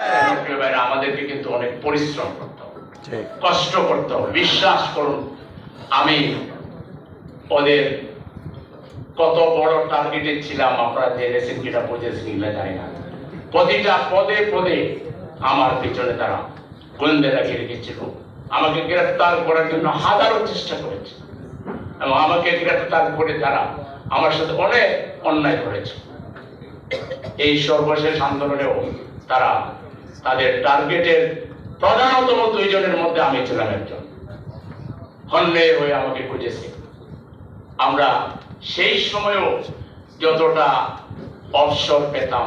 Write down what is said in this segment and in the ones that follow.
ভাইরা, আমাদেরকে কিন্তু অনেক পরিশ্রম করতে হবে। কষ্ট করতে হবে। বিশ্বাস করুন আমি ওদের কত বড় টার্গেটে ছিলাম আপনারা জেনেছেন কিনা বুঝেছেন কিনা জানি না। প্রতিটা পদে পদে আমার পিছনে তারা গোয়েন্দারা ঘিরে গেছিল। আমাকে গ্রেফতার করার জন্য হাজারো চেষ্টা করেছে। এবং আমাকে গ্রেফতার করে তারা আমার সাথে অনেক অন্যায় করেছে। এই সর্বশেষ আন্দোলনেও তারা তাদের টার্গেটের প্রধানতম দুইজনের মধ্যে আমি ছিলাম একজন। হন্যে হয়ে আমাকে খুঁজেছে। আমরা সেই সময়ও যতটা অবসর পেতাম,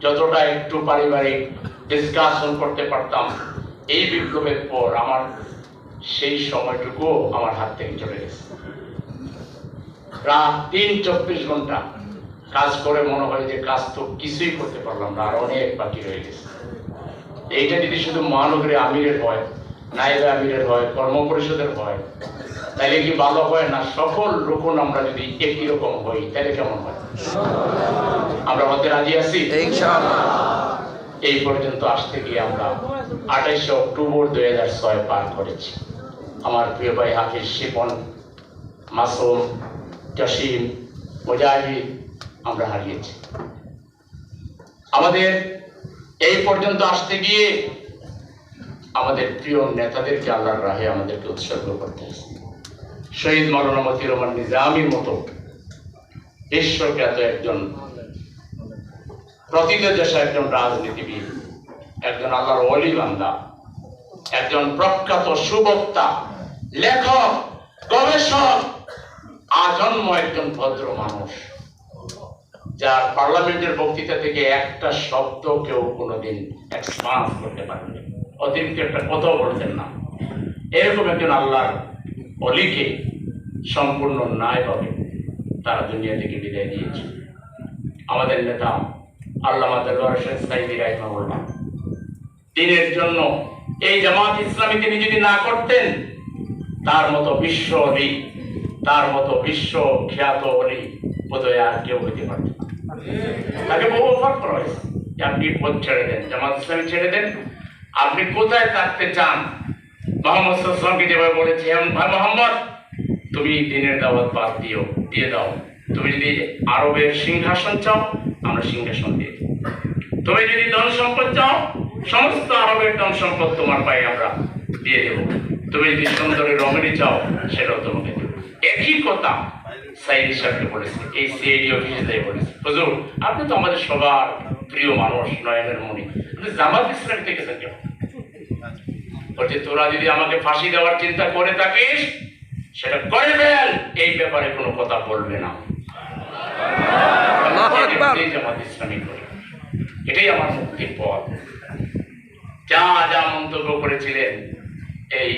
যতটা একটু পারিবারিক ডিসকাশন করতে পারতাম, এই বিপ্লবের পর আমার সেই সময়টুকুও আমার হাত থেকে চলে গেছে। রাত তিন চব্বিশ ঘণ্টা কাজ করে মনে হয় যে কাজ তো কিছুই করতে পারলাম না আর অনেক বাকি রয়ে গেছে। এইটা যদি শুধু মহানগরী আমিরের হয় নাইবে আমিরের হয় কর্ম পরিষদের হয় তাহলে কি ভালো হয় না? সকল রকম আমরা যদি একই রকম হই তাহলে কেমন হয়? আমরা হতে রাজি আছি? এই পর্যন্ত আসতে গিয়ে আমরা আঠাইশে অক্টোবর দুই হাজার ছয় পার করেছি। আমার প্রিয় ভাই হাফিজ শিপন মাসুম জসিম মুজাহিদ আমরা হারিয়েছি। আমাদের এই পর্যন্ত আসতে গিয়ে আমাদের প্রিয় নেতাদেরকে আল্লাহর রাহে আমাদেরকে উৎসর্গ করতে হয়েছে। শহীদ মৌলানা মতিউর রহমান নিজামির মতো বিশ্বখ্যাত একজন প্রতিদেশ একজন রাজনীতিবিদ, একজন আল্লাহর অলি বান্দা, একজন প্রখ্যাত সুবক্তা, লেখক, গবেষক, আজন্ম একজন ভদ্র মানুষ। যার পার্লামেন্টের বক্তৃতা থেকে একটা শব্দ কেউ কোনোদিন এক্সপান্স করতে পারেনি। অতিরিক্ত একটা কথাও বলতেন না। এরকম একজন আল্লাহর অলিকে সম্পূর্ণ ন্যায় পাবে, তারা দুনিয়া থেকে বিদায় দিয়েছে আমাদের নেতা আল্লাহ রাহিমাহুল্লাহ, দিনের জন্য এই জামাত ইসলামী তিনি যদি না করতেন, তার মতো বিশ্ব অলি, তার মতো বিশ্ব খ্যাত অলি বোধহয় আর কেউ হইতে পারত না। তাকে বহু অফার করা হয়েছে। যে আপনি পথ ছেড়ে দেন, জামাত ইসলামী ছেড়ে দেন। আপনি কোথায় থাকতে চান? মোহাম্মদ সাল্লামকে যেভাবে বলেছে "এম ভাই মোহাম্মদ, তুমি দিনের দাওয়াত বাদ দিও, দিয়ে দাও। তুমি যদি আরবের সিংহাসন চাও, আমরা সিংহাসন দিয়ে। তুমি যদি ধন সম্পদ চাও, সমস্ত আরবের ধন সম্পদ তোমার পায়ে আমরা দিয়ে দেব। তুমি যদি সুন্দরী রমণী চাও, সেটাও তোমাকে দেব। একই কথা সাইদি সাহেবকে বলেছে এই সিআইডি অফিসে যাই বলেছে হুজুর আপনি তো আমাদের সবার প্রিয় মানুষ নয়নের মণি। আপনি জামাত ইসলাম থেকে কেন? বলছে তোরা যদি আমাকে ফাঁসি দেওয়ার চিন্তা করে থাকিস সেটা করে ফেল এই ব্যাপারে কোনো কথা বলবে না। জামাত ইসলামী করে। এটাই আমার মুক্তির পথ। যা যা মন্তব্য করেছিলেন এই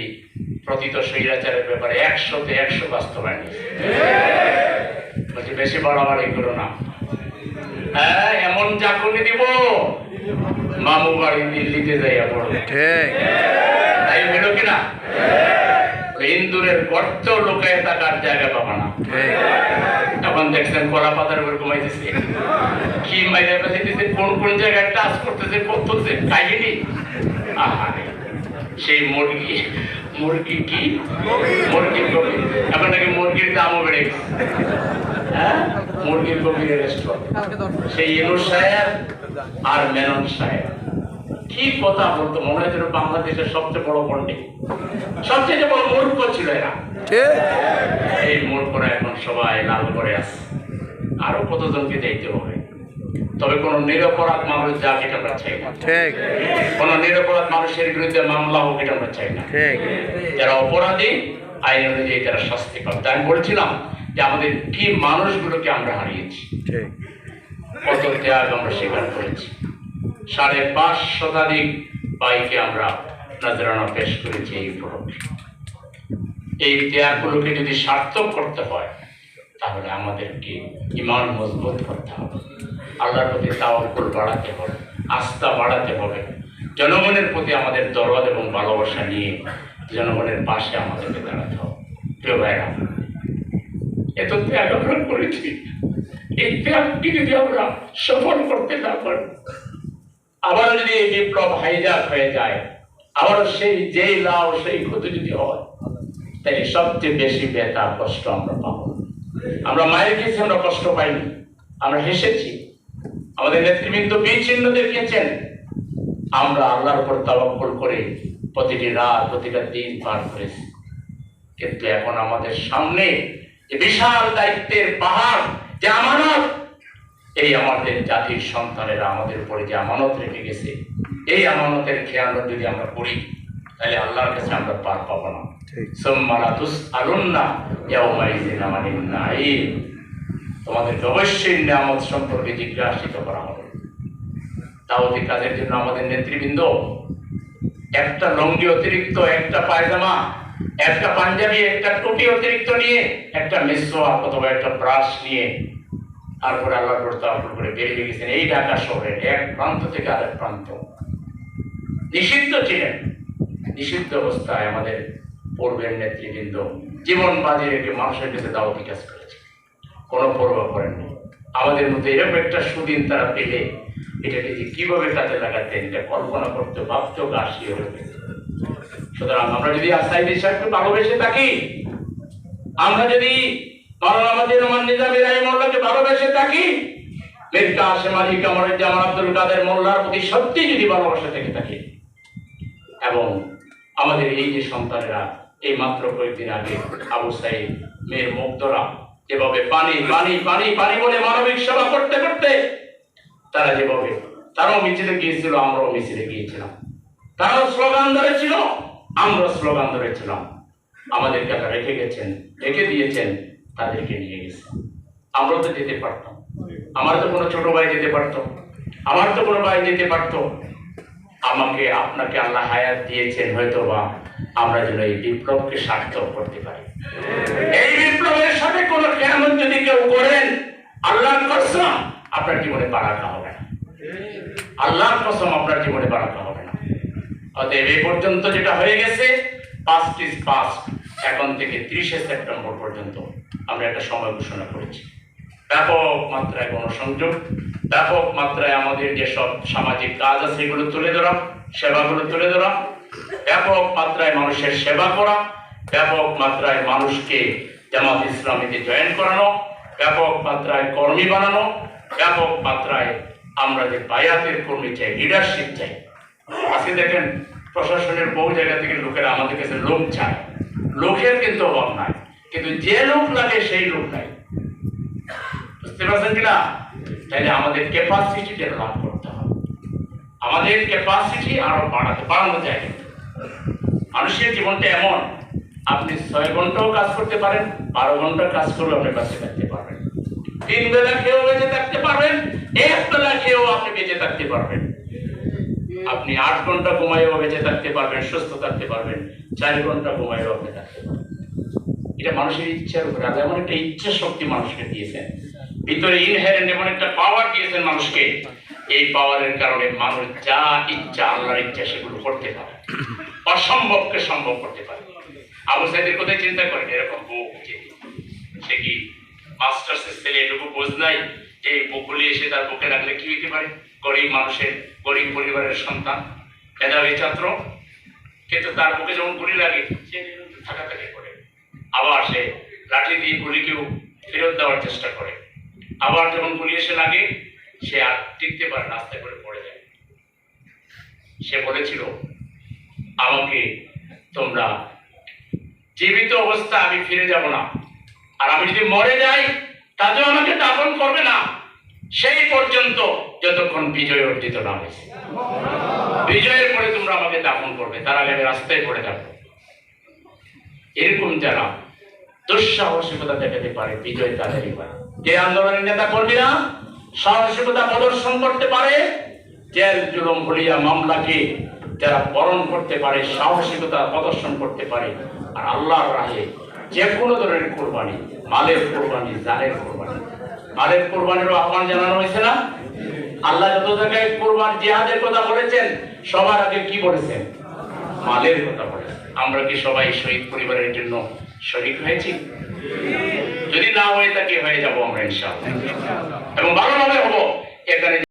প্রতীত স্বৈরাচারের ব্যাপারে একশোতে একশো বাস্তবায়ন। বলছে বেশি বাড়াবাড়ি করো না। হ্যাঁ এমন চাকরি দিব মামু বাড়ি দিল্লিতে যাইয়া পড়বে তাই হইল কিনা ইন্দুরের গর্ত লোকায় থাকার জায়গা পাবা না। এখন দেখছেন কলা পাতার উপর ঘুমাইতেছে। কি মাইরে ফেলতেছে কোন কোন জায়গায় টাচ করতেছে করতেছে খাইনি আহারে। সেই মুরগি। মুরগি কি? মুরগির কবি। এখন নাকি মুরগির দামও বেড়ে গেছে। হ্যাঁ? মুরগির কবির রেস্টুরেন্ট সেই ইনুর সাহেব আর মেনন সাহেব। কি কথা বলতো? মনে হয় যেন বাংলাদেশের সবচেয়ে বড় পণ্ডিত। সবচেয়ে বড় মূর্খ ছিল এরা। এই মূর্খরা এখন সবাই লাল করে আছে। আরও কতজনকে দেখতে হবে? তবে কোন নিরপরাধ মানুষ যা এটা আমরা চাই না। ঠিক। কোন নিরপরাধ মানুষের বিরুদ্ধে মামলা হোক এটা আমরা চাই না। ঠিক। যারা অপরাধী আইন অনুযায়ী তারা শাস্তি পাবে। আমি বলছিলাম যে আমাদের কি মানুষগুলোকে আমরা হারিয়েছি। ঠিক। কত ত্যাগ আমরা স্বীকার করেছি। সাড়ে পাঁচ শতাধিক বাইকে আমরা নজরানা পেশ করেছি এই উপলক্ষে। এই ত্যাগগুলোকে যদি সার্থক করতে হয় তাহলে আমাদেরকে ইমান মজবুত করতে হবে। আল্লাহর প্রতি তাওয়াক্কুল বাড়াতে হবে, আস্থা বাড়াতে হবে। জনগণের প্রতি আমাদের দরদ এবং ভালোবাসা নিয়ে জনগণের পাশে আমাদেরকে দাঁড়াতে হবে। প্রিয় ভাইরা এত ত্যাগ আমরা করেছি। এই ত্যাগটি যদি আমরা সফল করতে না পারি আবারও যদি এই বিপ্লব হাইজাক হয়ে যায় আবারও সেই যেই লাভ সেই ক্ষতি যদি হয়, তাহলে সবচেয়ে বেশি ব্যথা, কষ্ট আমরা পাবো। আমরা মায়ের কাছে আমরা কষ্ট পাইনি, আমরা হেসেছি। আমাদের নেতৃবৃন্দ বীর চিহ্ন দেখিয়েছেন। আমরা আল্লাহর উপর তাওয়াক্কুল করে প্রতিটি রাত প্রতিটা দিন পার করেছি। কিন্তু এখন আমাদের সামনে যে বিশাল দায়িত্বের পাহাড় যে আমানত এই আমাদের জাতির সন্তানেরা আমাদের উপরে যে আমানত রেখে গেছে এই আমানতের খেয়াল যদি আমরা করি তাহলে আল্লাহর কাছে আমরা পার পাবো না। সুম্মালা তুসআলুন্না ইয়াউমাইযিন আনিন নাঈম। তোমাদেরকে অবশ্যই নিয়ামত সম্পর্কে জিজ্ঞাসিত করা হবে। দাওয়াতি কাজের জন্য আমাদের নেতৃবৃন্দ, একটা লঙ্গি অতিরিক্ত, একটা পায়জামা, একটা পাঞ্জাবি, একটা টুপি অতিরিক্ত নিয়ে, একটা মেসোয়া অথবা একটা ব্রাশ নিয়ে, তারপরে আল্লাহ করতে আপন করে বেরিয়ে গেছেন এই ঢাকা শহরের এক প্রান্ত থেকে আরেক প্রান্ত। নিষিদ্ধ ছিলেন। নিষিদ্ধ অবস্থায় আমাদের পূর্বের নেতৃবৃন্দ জীবন বাজি রেখে মানুষের কাছে দাওয়াতি কাজ করেছে কোনো পরোয়া করেননি আমাদের মধ্যে এরকম একটা সুদিন তারা পেলে, এটাকে যে কীভাবে কাজে লাগাতেন, এটা কল্পনা করতে ভাবতেও হয়ে গেছে। সুতরাং আমরা যদি আসাই বিষয়কে ভালোবেসে থাকি, আমরা যদি আমাদের রহমান নিজামী রাহিমুল্লাহকে ভালোবেসে থাকি আব্দুল কাদের মোল্লার প্রতি সত্যি যদি ভালোবাসা থেকে থাকে, এবং আমাদের এই যে সন্তানেরা, এই মাত্র কয়েকদিন আগে আবু সাইদ, মেয়ের মুগ্ধরা যেভাবে পানি পানি পানি পানি বলে মানবিক সেবা করতে করতে তারা যেভাবে, তারাও মিছিলে গিয়েছিল, আমরাও মিছিলে গিয়েছিলাম। তারাও স্লোগান ধরেছিল আমরা স্লোগান ধরেছিলাম। আমাদের কাছে রেখে গেছেন, রেখে দিয়েছেন, তাদেরকে নিয়ে গেছে। আমরাও তো যেতে পারতাম। আমার তো কোনো ছোট ভাই যেতে পারতো। আমার তো কোনো ভাই যেতে পারতো। আমাকে, আপনাকে আল্লাহ হায়াত দিয়েছেন হয়তো বা আমরা যেন এই বিপ্লবকে সার্থক করতে পারি। এই বিপ্লবের সাথে কোনো কেমন যদি কেউ করেন, আল্লাহর কসম আপনার জীবনে বারাকা হবে না। আল্লাহর কসম আপনার জীবনে বারাকা হবে না। অতএব এই পর্যন্ত যেটা হয়ে গেছে পাস্ট ইজ এখন থেকে তিরিশে সেপ্টেম্বর পর্যন্ত আমরা একটা সময় ঘোষণা করেছি। ব্যাপক মাত্রায় গণসংযোগ ব্যাপক মাত্রায় আমাদের যেসব সামাজিক কাজ আছে, এগুলো তুলে ধরা, সেবাগুলো তুলে ধরা, ব্যাপক মাত্রায় মানুষের সেবা করা ব্যাপক মাত্রায় মানুষকে জামাত ইসলামীতে জয়েন করানো, ব্যাপক মাত্রায় কর্মী বানানো, ব্যাপক মাত্রায় আমরা যে বায়াতের কর্মী চাই লিডারশিপ চাই। আজকে দেখেন, প্রশাসনের বহু জায়গা থেকে লোকেরা আমাদের কাছে লোক চায়। লোকের কিন্তু অভাব নাই, কিন্তু যে লোক লাগে সেই লোক নাই। বুঝতে পারছেন কিনা? তাইলে আমাদের ক্যাপাসিটিটা লাভ করতে হবে। আমাদের ক্যাপাসিটি আরও বাড়াতে, বাড়ানো যায়। মানুষের জীবনটা এমন আপনি ছয় ঘন্টাও কাজ করতে পারেন, বারো ঘণ্টা কাজ করেও আপনি বেঁচে থাকতে পারবেন। তিন বেলা খেয়েও বেঁচে থাকতে পারবেন, এক বেলা খেয়েও আপনি বেঁচে থাকতে পারবেন। আপনি আট ঘণ্টা ঘুমাইও বেঁচে থাকতে পারবেন, সুস্থ থাকতে পারবেন, চার ঘণ্টা ঘুমাইও আপনি থাকতে পারবেন। এটা মানুষের ইচ্ছার উপরে এমন একটা ইচ্ছা শক্তি মানুষকে দিয়েছেন। ভিতরে ইনহেরেন্ট এমন একটা পাওয়ার দিয়েছেন মানুষকে। এই পাওয়ারের কারণে মানুষ যা ইচ্ছা, আল্লাহর ইচ্ছা সেগুলো করতে পারে। অসম্ভবকে সম্ভব করতে পারে। আবু সাইদের কোথায় চিন্তা করেন? এরকম যে সে কি মাস্টার্সের ছেলে এটুকু বোঝ নাই যে এই বুকগুলি এসে তার বুকে রাখলে কি হইতে পারে? গরিব মানুষের, গরিব পরিবারের সন্তান, মেধাবী ছাত্র, কিন্তু তার বুকে যখন গুলি লাগে, সে থাকা থাকে করে। আবার সে লাঠি দিয়ে গুলিকেও ফেরত দেওয়ার চেষ্টা করে। আবার যখন গুলি এসে লাগে, সে আর টিকতে পারে আস্তে করে পড়ে যায়। সে বলেছিল, আমাকে তোমরা জীবিত অবস্থা, আমি ফিরে যাব না। আর আমি যদি মরে যাই, তাতেও আমাকে দাফন করবে না। সেই পর্যন্ত যতক্ষণ বিজয় অর্জিত না হয়েছে বিজয়ের পরে তোমরা আমাকে দাফন করবে, তার আগে আমি রাস্তায় পড়ে থাকব এরকম যারা দুঃসাহসিকতা দেখাতে পারে, বিজয় তাদেরই পারে যে আন্দোলনের নেতা কর্মীরা সাহসিকতা প্রদর্শন করতে পারে, জেল, জুলুম ভুলিয়া মামলাকে যারা বরণ করতে পারে, সাহসিকতা প্রদর্শন করতে পারে আর আল্লাহর রাহে যে কোনো ধরনের কোরবানি, মালের কোরবানি জানের কোরবানি। মালের কোরবানিরও আহ্বান জানানো হয়েছে না? আল্লাহ যত জায়গায় কোরবান জিহাদের কথা বলেছেন, সবার আগে কি বলেছেন? মালের কথা বলেছেন। আমরা কি সবাই শহীদ পরিবারের জন্য শরিক হয়েছি? যদি না হয়ে থাকে, হয়ে যাব আমরা ইনশাআল্লাহ। এবং ভালোভাবে হব। এখানে